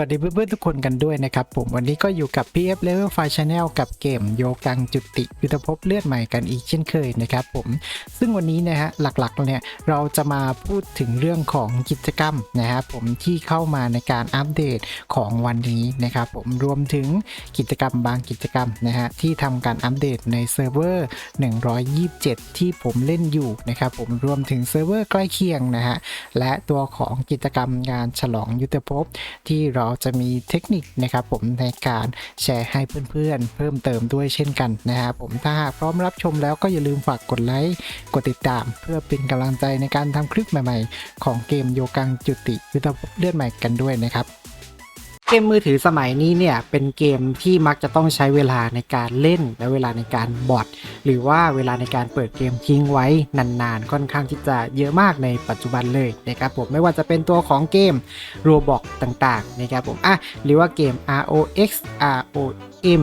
วัสดีเพื่อนๆทุกคนกันด้วยนะครับ ผมวันนี้ก็อยู่กับ PF Level 5 Channel กับเกมโยกังจุติยุทธภพเลือดใหม่กันอีกเช่นเคยนะครับผมซึ่งวันนี้นะฮะหลักๆเนี่ยเราจะมาพูดถึงเรื่องของกิจกรรมนะครับผมที่เข้ามาในการอัปเดตของวันนี้นะครับผมรวมถึงกิจกรรมบางกิจกรรมนะฮะที่ทำการอัปเดตในเซิร์ฟเวอร์ 127 ที่ผมเล่นอยู่นะครับผมรวมถึงเซิร์ฟเวอร์ใกล้เคียงนะฮะและตัวของกิจกรรมงานฉลองยุทธภพที่เราจะมีเทคนิคนะครับผมในการแชร์ให้เพื่อนๆ เพิ่มเติมด้วยเช่นกันนะครับผมถ้าหากพร้อมรับชมแล้วก็อย่าลืมฝากกดไลค์กดติดตาม เพื่อเป็นกำลังใจในการทำคลิปใหม่ๆ ของเกมโยกังจุติยุทธภพเลือดใหม่กันด้วยนะครับ เกมมือถือสมัยนี้เนี่ยเป็นเกมที่มักจะต้องใช้เวลาในการเล่น และเวลาในการบอดหรือว่าเวลาในการเปิดเกมทิ้งไว้นานๆ ค่อนข้างที่จะเยอะมากในปัจจุบันเลยนะครับผมไม่ว่าจะเป็นตัวของเกม Roblox ต่างๆนะครับผมอะหรือว่าเกม ROX ROM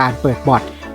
ารการเปิดบอท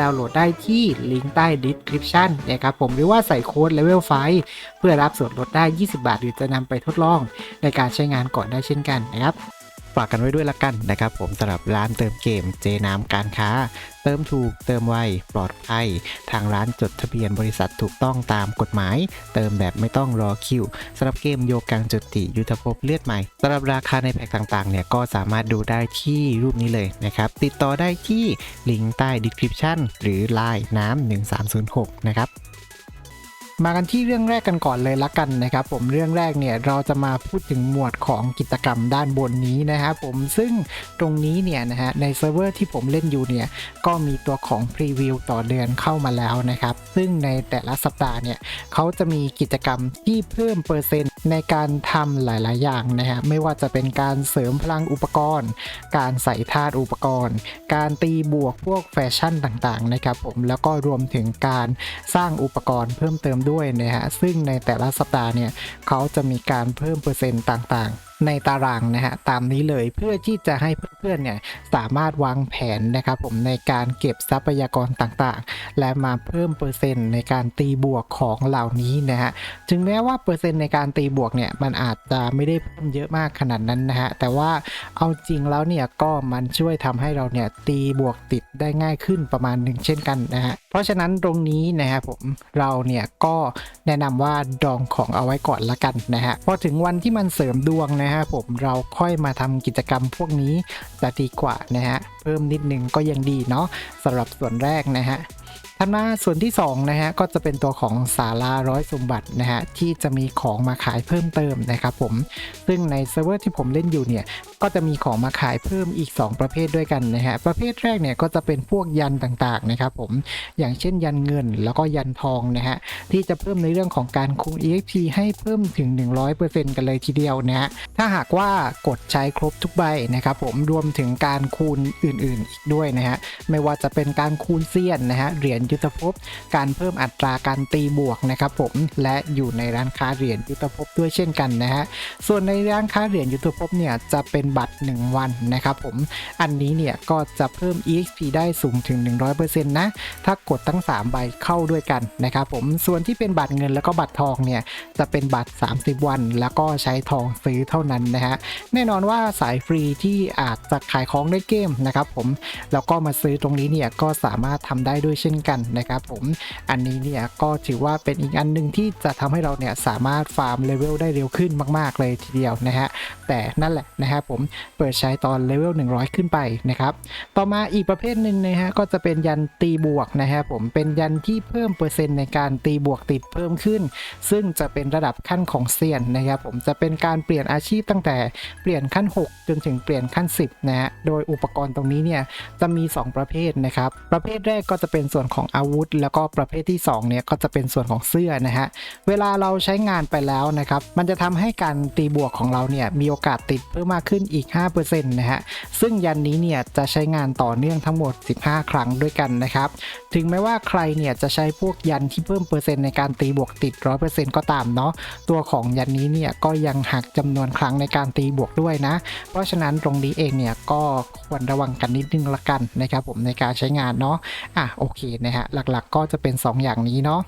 ดาวน์โหลดได้ที่ลิงก์ใต้ดีสคริปชันนะครับผมหรือว่าใส่โค้ดเลเวลไฟเพื่อรับส่วนลดได้ 20 บาทหรือจะนำไปทดลองในการใช้งานก่อนได้เช่นกันนะครับ ฝากกันไว้ด้วยละกันนะครับ ผมสำหรับร้านเติมเกมเจน้ำการค้า เติมถูกเติมไวปลอดภัย ทางร้านจดทะเบียนบริษัทถูกต้องตามกฎหมาย เติมแบบไม่ต้องรอคิวสำหรับเกมโยกังจุติยุทธภพเลือดใหม่สำหรับราคาในแพ็กต่างๆเนี่ยก็สามารถดูได้ที่รูปนี้เลยนะครับ ติดต่อได้ที่ลิงก์ใต้ description หรือ Line น้ำ1306 นะครับ มากันที่เรื่องแรกกันก่อนเลยละกันนะครับ ผมเรื่องแรกเนี่ยเราจะมาพูดถึงหมวดของกิจกรรมด้านบนนี้นะครับผมซึ่งตรงนี้เนี่ยนะฮะในเซิร์ฟเวอร์ที่ผมเล่นอยู่เนี่ยก็มีตัวของพรีวิวต่อเดือนเข้ามาแล้วนะครับ ซึ่งในแต่ละสัปดาห์เนี่ยเขาจะมีกิจกรรมที่เพิ่มเปอร์เซ็นต์ในการทำหลาย ๆ อย่างนะฮะไม่ว่าจะเป็นการเสริมพลังอุปกรณ์ การใส่ธาตุอุปกรณ์ การตีบวกพวกแฟชั่นต่าง ๆ นะครับผมแล้วก็รวมถึงการสร้างอุปกรณ์เพิ่มเติมด้วยนะฮะซึ่งในแต่ละสัปดาห์เนี่ยเขาจะมีการเพิ่มเปอร์เซ็นต์ต่างๆ ในตารางนะฮะตามนี้เลยเพื่อที่จะให้เพื่อนๆเนี่ยสามารถวางแผนนะครับผมในการเก็บทรัพยากรต่างๆ และมาเพิ่มเปอร์เซ็นต์ในการตีบวกของเหล่านี้นะฮะถึงแม้ว่าเปอร์เซ็นต์ในการตีบวกเนี่ยมันอาจจะไม่ได้เพิ่มเยอะมากขนาดนั้นนะฮะแต่ว่าเอาจริงแล้วเนี่ยก็มันช่วยทำให้เราเนี่ยตีบวกติดได้ง่ายขึ้นประมาณหนึ่งเช่นกันนะฮะเพราะฉะนั้นตรงนี้นะฮะผมเราเนี่ยก็แนะนำว่าดองของเอาไว้ก่อนละกันนะฮะพอถึงวันที่มันเสริมดวงนะฮะผมเราค่อยมาทำกิจกรรมพวกนี้จะดีกว่านะฮะเพิ่มนิดนึงก็ยังดีเนาะสำหรับส่วนแรกนะฮะ ถัดมาส่วนที่2นะฮะก็จะเป็นตัวของสาราร้อยสมบัตินะฮะที่จะมีของมาขายเพิ่มเติมนะครับผม ซึ่งในเซิร์ฟเวอร์ที่ผมเล่นอยู่เนี่ยก็จะมีของมาขายเพิ่มอีก 2 ประเภทด้วยกันนะฮะประเภทแรกเนี่ยก็จะเป็นพวกยันต่างๆนะครับผมอย่างเช่นยันเงินแล้วก็ยันทองนะฮะที่จะเพิ่มในเรื่องของการคูณ EXP ให้เพิ่มถึง 100%กันเลยทีเดียวนะฮะถ้าหากว่ากดใช้ครบทุกใบนะครับผมรวมถึงการคูณอื่นๆอีกด้วยนะฮะไม่ว่าจะเป็นการคูณเซียนนะฮะเหรียญยุทธภพ การเพิ่มอัตราการตีบวกนะครับผมและอยู่ในร้านค้าเหรียญยุทธภพด้วยเช่นกันนะฮะส่วนในร้านค้าเหรียญยุทธภพเนี่ยจะเป็นบัตร 1 วันนะครับผมอันนี้เนี่ยก็จะเพิ่ม EXP ได้สูงถึง 100%นะถ้ากดทั้ง 3 ใบเข้าด้วยกันนะครับผมส่วนที่เป็นบัตรเงินแล้วก็บัตรทองเนี่ยจะเป็นบัตร 30 วัน แล้วก็ใช้ทองซื้อเท่านั้นนะฮะแน่นอนว่าสายฟรีที่อาจจะขายของในเกมนะครับผมแล้วก็มาซื้อตรงนี้เนี่ยก็สามารถทำได้ด้วยเช่นกันนะครับผมอันนี้เนี่ยก็ถือว่าเป็นอีกอันหนึ่งที่จะทำให้เราเนี่ยสามารถฟาร์มเลเวลได้เร็วขึ้นมาก ๆ เลยทีเดียวนะฮะแต่นั่นแหละนะครับผมผมเปิดใช้ตอนเลเวล100 ขึ้นไปนะครับต่อมาอีกประเภทหนึ่งนะฮะก็จะเป็นยันตีบวกนะฮะผมเป็นยันที่เพิ่มเปอร์เซ็นต์ในการตีบวกติดเพิ่มขึ้น ซึ่งจะเป็นระดับขั้นของเซียนนะครับผมจะเป็นการเปลี่ยนอาชีพตั้งแต่เปลี่ยนขั้น 6 จนถึงเปลี่ยนขั้น 10นะฮะโดยอุปกรณ์ตรงนี้เนี่ยจะมี 2 ประเภทนะครับประเภทแรกก็จะเป็นส่วนของอาวุธ แล้วก็ประเภทที่2เนี่ยก็จะเป็นส่วนของเสื้อนะฮะเวลาเราใช้งานไปแล้วนะครับมันจะทำให้การตีบวกของเราเนี่ยมีโอกาสติดเพิ่มมากขึ้นอีก 5%นะฮะซึ่งยันนี้เนี่ยจะใช้งานต่อเนื่องทั้งหมด 15 ครั้งด้วยกันนะครับถึงแม้ว่าใครเนี่ยจะใช้พวกยันที่เพิ่มเปอร์เซ็นต์ในการตีบวกติด 100%ก็ตามเนาะตัวของยันนี้เนี่ยก็ยังหักจำนวนครั้งในการตีบวกด้วยนะ เพราะฉะนั้นตรงนี้เองเนี่ยก็ควรระวังกันนิดนึงละกันนะครับผมในการใช้งานเนาะอะโอเคนะฮะหลักๆก็จะเป็น 2 อย่างนี้เนาะ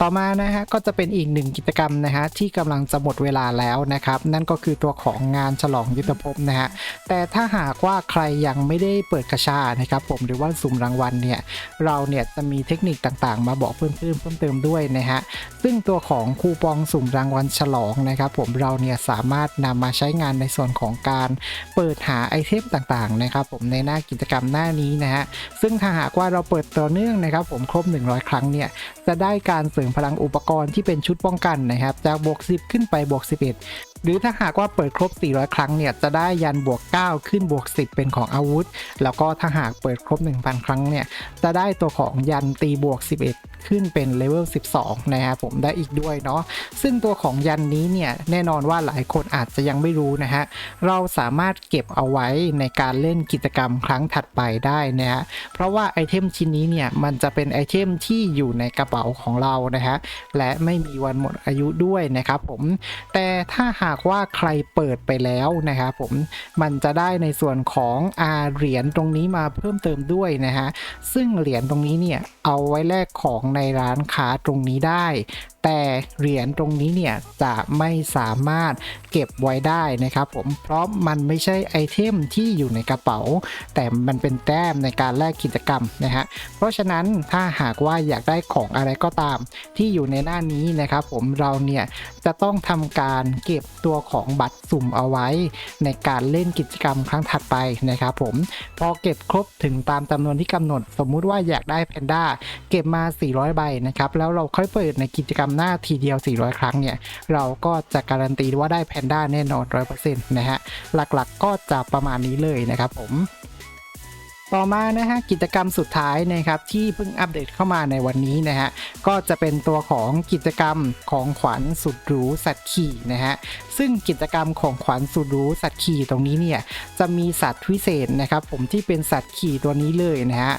ต่อมานะฮะก็จะเป็นอีกหนึ่งกิจกรรมนะฮะที่กำลังจะหมดเวลาแล้วนะครับนั่นก็คือตัวของงานฉลองยุทธภพนะฮะแต่ถ้าหากว่าใครยังไม่ได้เปิดกระชานะครับผมหรือว่าสุ่มรางวัลเนี่ยเราเนี่ยจะมีเทคนิคต่างๆ มาบอกเพิ่มเพิ่มเพิ่มเติมด้วยนะฮะซึ่งตัวของคูปองสุ่มรางวัลฉลองนะครับผมเราเนี่ยสามารถนำมาใช้งานในส่วนของการเปิดหาไอเทมต่างๆนะครับผมในหน้ากิจกรรมหน้านี้นะฮะซึ่งถ้าหากว่าเราเปิดต่อเนื่องนะครับผมครบ 100 ครั้งเนี่ยจะได้การการเสริมพลังอุปกรณ์ที่เป็นชุดป้องกันนะครับจากบวก10 ขึ้นไปบวก11 หรือถ้าหากว่าเปิดครบ 400 ครั้งเนี่ยจะได้ยันบวก 9 ขึ้นบวก 10 เป็นของอาวุธ แล้วก็ถ้าหากเปิดครบ 1,000 ครั้งเนี่ยจะได้ตัวของยันตีบวก 11 ขึ้นเป็นเลเวล 12 นะครับผมได้อีกด้วยเนาะซึ่งตัวของยันนี้เนี่ยแน่นอนว่าหลายคนอาจจะยังไม่รู้นะฮะเราสามารถเก็บเอาไว้ในการเล่นกิจกรรมครั้งถัดไปได้นะฮะเพราะว่าไอเทมชิ้นนี้เนี่ยมันจะเป็นไอเทมที่อยู่ในกระเป๋าของเรานะฮะและไม่มีวันหมดอายุด้วยนะครับผมแต่ถ้าหากากว่าใครเปิดไปแล้วนะครับผมมันจะได้ในส่วนของอาเหรียญตรงนี้มาเพิ่มเติมด้วยนะฮะซึ่งเหรียญตรงนี้เนี่ยเอาไว้แลกของในร้านค้าตรงนี้ได้แต่เหรียญตรงนี้เนี่ยจะไม่สามารถเก็บไว้ได้นะครับผมเพราะมันไม่ใช่ไอเทมที่อยู่ในกระเป๋า แต่มันเป็นแต้มในการแลกกิจกรรมนะฮะเพราะฉะนั้นถ้าหากว่าอยากได้ของอะไรก็ตามที่อยู่ในหน้านี้นะครับผมเราเนี่ยจะต้องทำการเก็บตัวของบัตรสุ่มเอาไว้ ในการเล่นกิจกรรมครั้งถัดไปนะครับผมพอเก็บครบถึงตามจำนวนที่กำหนด สมมุติว่าอยากได้แพนด้าเก็บมา 400 ใบนะครับแล้วเราค่อยเปิดในกิจกรรมำหน้าทีเดียว 400 ครั้งเนี่ย เราก็จะการันตีว่าได้แพนด้าแน่นอน 100%นะฮะ หลักๆก็จะประมาณนี้เลยนะครับผม ต่อมานะฮะกิจกรรมสุดท้ายนะครับที่เพิ่งอัปเดตเข้ามาในวันนี้นะฮะก็จะเป็นตัวของกิจกรรมของขวัญสุดหรูสัตว์ขี่นะฮะซึ่งกิจกรรมของขวัญสุดหรูสัตว์ขี่ตรงนี้เนี่ยจะมีสัตว์พิเศษนะครับผมที่เป็นสัตว์ขี่ตัวนี้เลยนะฮะ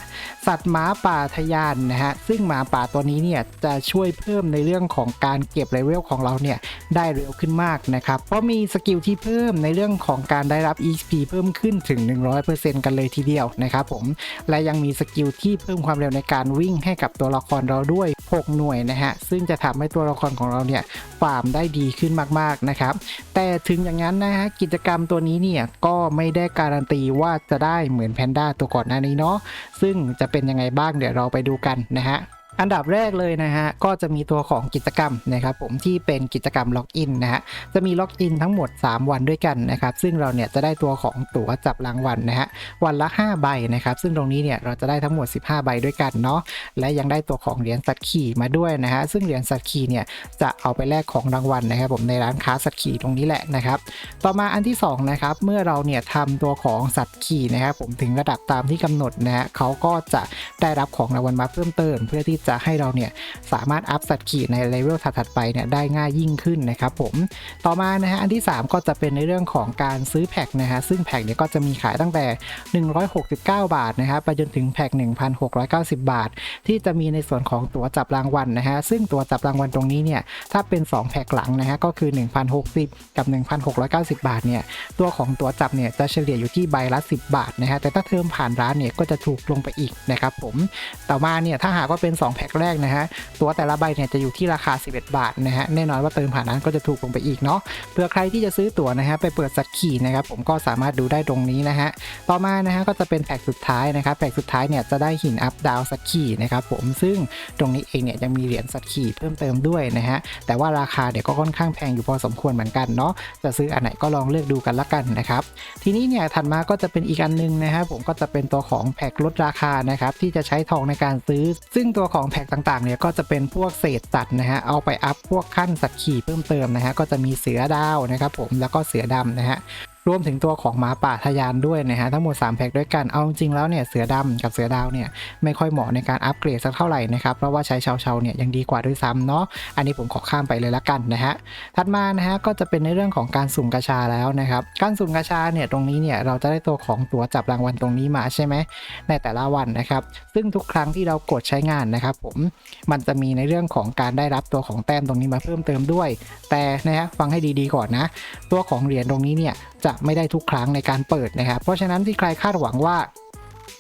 สัตว์หมาป่าทะยานนะฮะซึ่งหมาป่าตัวนี้เนี่ยจะช่วยเพิ่มในเรื่องของการเก็บเลเวลของเราเนี่ยได้เร็วขึ้นมากนะครับเพราะมีสกิลที่เพิ่มในเรื่องของการได้รับ EXP เพิ่มขึ้นถึง 100%กันเลยทีเดียวนะครับผม และยังมีสกิลที่เพิ่มความเร็วในการวิ่งให้กับตัวละครเราด้วย 6 หน่วยนะฮะ ซึ่งจะทำให้ตัวละครของเราเนี่ยฟาร์มได้ดีขึ้นมากๆนะครับ แต่ถึงอย่างนั้นนะฮะกิจกรรมตัวนี้เนี่ยก็ไม่ได้การันตีว่าจะได้เหมือนแพนด้าตัวก่อนหน้านี้เนาะ ซึ่งจะเป็นยังไงบ้างเดี๋ยวเราไปดูกันนะฮะ อันดับแรกเลยนะฮะก็จะมีตัวของกิจกรรมนะครับผมที่เป็นกิจกรรมล็อกอินนะฮะจะมีล็อกอินทั้งหมด 3 วันด้วยกันนะครับซึ่งเราเนี่ยจะได้ตัวของตั๋วจับรางวัลนะฮะวันละ 5 ใบนะครับซึ่งตรงนี้เนี่ยเราจะได้ทั้งหมด 15 ใบด้วยกันเนาะและยังได้ตัวของเหรียญสัตว์ขี่มาด้วยนะฮะซึ่งเหรียญสัตว์ขี่เนี่ยจะเอาไปแลกของรางวัลนะครับผมในร้านค้าสัตว์ขี่ตรงนี้แหละนะครับต่อมาอันที่2นะครับเมื่อเราเนี่ยทำตัวของสัตว์ขี่นะครับผมถึงระดับตามที่กำหนดนะฮะเขาก็จะได้รับของรางวัลมาเพิ่มเติมเพื่อที่จะจะให้เราเนี่ยสามารถอัพสัตว์ขี่ในเลเวลถัดๆไปเนี่ยได้ง่ายยิ่งขึ้นนะครับผมต่อมานะฮะอันที่ 3 ก็จะเป็นในเรื่องของการซื้อแพ็คนะฮะซึ่งแพ็คเนี่ยก็จะมีขายตั้งแต่ 169 บาทนะครับไปจนถึงแพ็ค1,690 บาท ที่จะมีในส่วนของตั๋วจับรางวัลนะฮะซึ่งตั๋วจับรางวัลตรงนี้เนี่ยถ้าเป็น 2 แพ็คหลังนะฮะก็คือ 1,060 กับ 1,690 บาทเนี่ยตัวของตั๋วจับเนี่ยจะเฉลี่ยอยู่ที่ใบละ 10 บาทนะฮะแต่ถ้าเทอมผ่านร้านเนี่ยก็จะถูกลงไปอีกนะครับผมต่อมาเนี่ยถ้าหากว่าเป็น 2แแพ็คแรกนะฮะ ตัวแต่ละใบเนี่ยจะอยู่ที่ราคา 11 บาทนะฮะ แน่นอนว่าเติมผ่านนั้นก็จะถูกลงไปอีกเนาะเพื่อใครที่จะซื้อตั๋วนะฮะไปเปิดสัตว์ขี่นะครับผมก็สามารถดูได้ตรงนี้นะฮะ ต่อมานะฮะก็จะเป็นแพ็คสุดท้ายนะครับ แพ็คสุดท้ายเนี่ยจะได้หินอัพดาวสัตว์ขี่นะครับผม ซึ่งตรงนี้เองเนี่ยยังมีเหรียญสัตว์ขี่เพิ่มเติมด้วยนะฮะ แต่ว่าราคาเนี่ยก็ค่อนข้างแพงอยู่พอสมควรเหมือนกันเนาะ จะซื้ออันไหนก็ลองเลือกดูกันละกันนะครับ ทีนี้เนี่ยถัดมาก็จะเป็นอีกอันนึงนะครับผมก็จะเป็นตัวของแพ็คลดราคานะครับที่จะใช้ทองในการซื้อ ซึ่งตัวของของแพ็กต่างๆเนี่ยก็จะเป็นพวกเศษสัตว์นะฮะเอาไปอัพพวกขั้นสัตว์ขี่เพิ่มเติมนะฮะก็จะมีเสือดาวนะครับผมแล้วก็เสือดำนะฮะ รวมถึงตัวของหมาป่าทะยานด้วยนะฮะทั้งหมด 3 แพ็คด้วยกันเอาจริงแล้วเนี่ยเสือดำกับเสือดาวเนี่ยไม่ค่อยเหมาะในการอัปเกรดสักเท่าไหร่นะครับเพราะว่าใช้เชาเชาๆเนี่ยยังดีกว่าด้วยซ้ำเนาะอันนี้ผมขอข้ามไปเลยละกันนะฮะถัดมานะฮะก็จะเป็นในเรื่องของการสุ่มกาชาแล้วนะครับการสุ่มกาชาเนี่ยตรงนี้เนี่ยเราจะได้ตัวของตัวจับรางวัลตรงนี้มาใช่ไหมในแต่ละวันนะครับ ซึ่งทุกครั้งที่เรากดใช้งานนะครับ ผมมันจะมีในเรื่องของการได้รับตัวของแต้มตรงนี้มาเพิ่มเติมด้วย แต่นะฮะฟังให้ดีๆก่อนนะ ตัวของเหรียญตรงนี้เนี่ยจะไม่ได้ทุกครั้งในการเปิดนะครับ เพราะฉะนั้นที่ใครคาดหวังว่า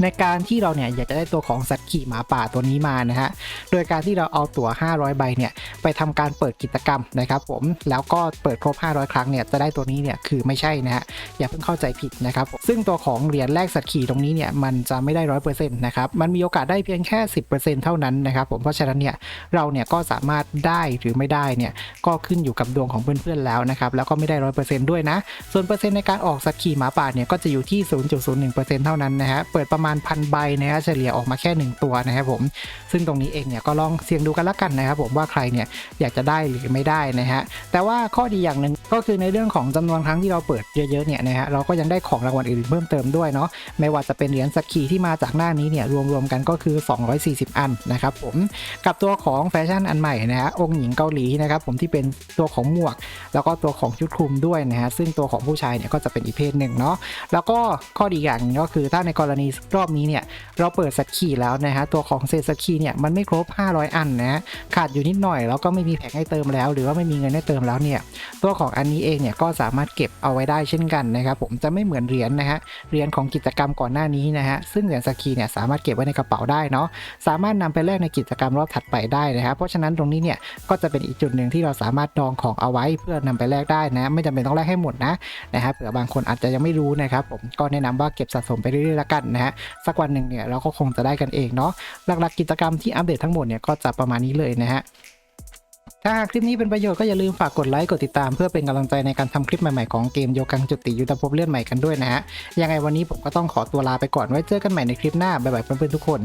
ในการที่เราเนี่ยอยากจะได้ตัวของสัตว์ขี่หมาป่าตัวนี้มานะฮะโดยการที่เราเอาตั๋ว 500 ใบเนี่ยไปทำการเปิดกิจกรรมนะครับผมแล้วก็เปิดครบ 500 ครั้งเนี่ยจะได้ตัวนี้เนี่ยคือไม่ใช่นะฮะอย่าเพิ่งเข้าใจผิดนะครับซึ่งตัวของเหรียญแรกสัตว์ขี่ตรงนี้เนี่ยมันจะไม่ได้ร้อยเปอร์เซ็นต์นะครับมันมีโอกาสได้เพียงแค่ 10%เท่านั้นนะครับผมเพราะฉะนั้นเนี่ยเราเนี่ยก็สามารถได้หรือไม่ได้เนี่ยก็ขึ้นอยู่กับดวงของเพื่อนๆแล้วนะครับแล้วก็ไม่ได้ร้อยเปอร์เซ็นต์ด้วยนะส่วนเปอร์เซ็นต์ในการออกสัตว์ขี่หมาป่าเนี่ยก็จะอยู่ที่ 0.01%เท่านั้นนะฮะเปิดประมาณพันใบนะฮะเฉลี่ยออกมาแค่ 1 ตัวนะครับผม ซึ่งตรงนี้เองเนี่ยก็ลองเสี่ยงดูกันละกันนะครับผมว่าใครเนี่ยอยากจะได้หรือไม่ได้นะฮะแต่ว่าข้อดีอย่างหนึ่ง ก็คือในเรื่องของจำนวนครั้งที่เราเปิดเยอะๆเนี่ยนะฮะเราก็ยังได้ของรางวัลอื่นเพิ่มเติมด้วยเนาะไม่ว่าจะเป็นเหรียญสักขีที่มาจากหน้านี้เนี่ยรวมๆกันก็คือ 240 อันนะครับผมกับตัวของแฟชั่นอันใหม่นะฮะองค์หญิงเกาหลีนะครับผมที่เป็นตัวของหมวก แล้วก็ตัวของชุดคลุมด้วยนะฮะซึ่งตัวของผู้ชายเนี่ยก็จะเป็นอีกเพศหนึ่งเนาะแล้วก็ข้อดีอย่างนึงก็คือถ้าในกรณีรอบนี้เนี่ยเราเปิดสักขีแล้วนะฮะตัวของเศษสักขีเนี่ยมันไม่ครบ 500 อันนะฮะขาดอยู่นิดหน่อยแล้วก็ไม่มีแผงให้เติมแล้ว หรือว่าไม่มีเงินให้เติมแล้วเนี่ยตัวของอันนี้เองเนี่ยก็สามารถเก็บเอาไว้ได้เช่นกันนะครับผมจะไม่เหมือนเหรียญนะฮะเหรียญของกิจกรรมก่อนหน้านี้นะฮะซึ่งเหรียญสกีเนี่ยสามารถเก็บไว้ในกระเป๋าได้เนาะสามารถนำไปแลกในกิจกรรมรอบถัดไปได้นะครับเพราะฉะนั้นตรงนี้เนี่ยก็จะเป็นอีกจุดหนึ่งที่เราสามารถดองของเอาไว้เพื่อนำไปแลกได้นะ ไม่จำเป็นต้องแลกให้หมดนะนะฮะเผื่อบางคนอาจจะยังไม่รู้นะครับผมก็แนะนำว่าเก็บสะสมไปเรื่อยๆละกันนะฮะสักวันหนึ่งเนี่ยเราก็คงจะได้กันเองเนาะหลักๆกิจกรรมที่อัปเดตทั้งหมดเนี่ยก็จะประมาณนี้เลยนะฮะ ถ้าหากคลิปนี้เป็นประโยชน์ก็อย่าลืมฝากกดไลค์กดติดตามเพื่อเป็นกำลังใจในการทำคลิปใหม่ๆของเกมโยกังจุติยุทธภพเลื่อนใหม่กันด้วยนะฮะยังไงวันนี้ผมก็ต้องขอตัวลาไปก่อนไว้เจอกันใหม่ในคลิปหน้าบ๊ายบายเพื่อนๆทุกคน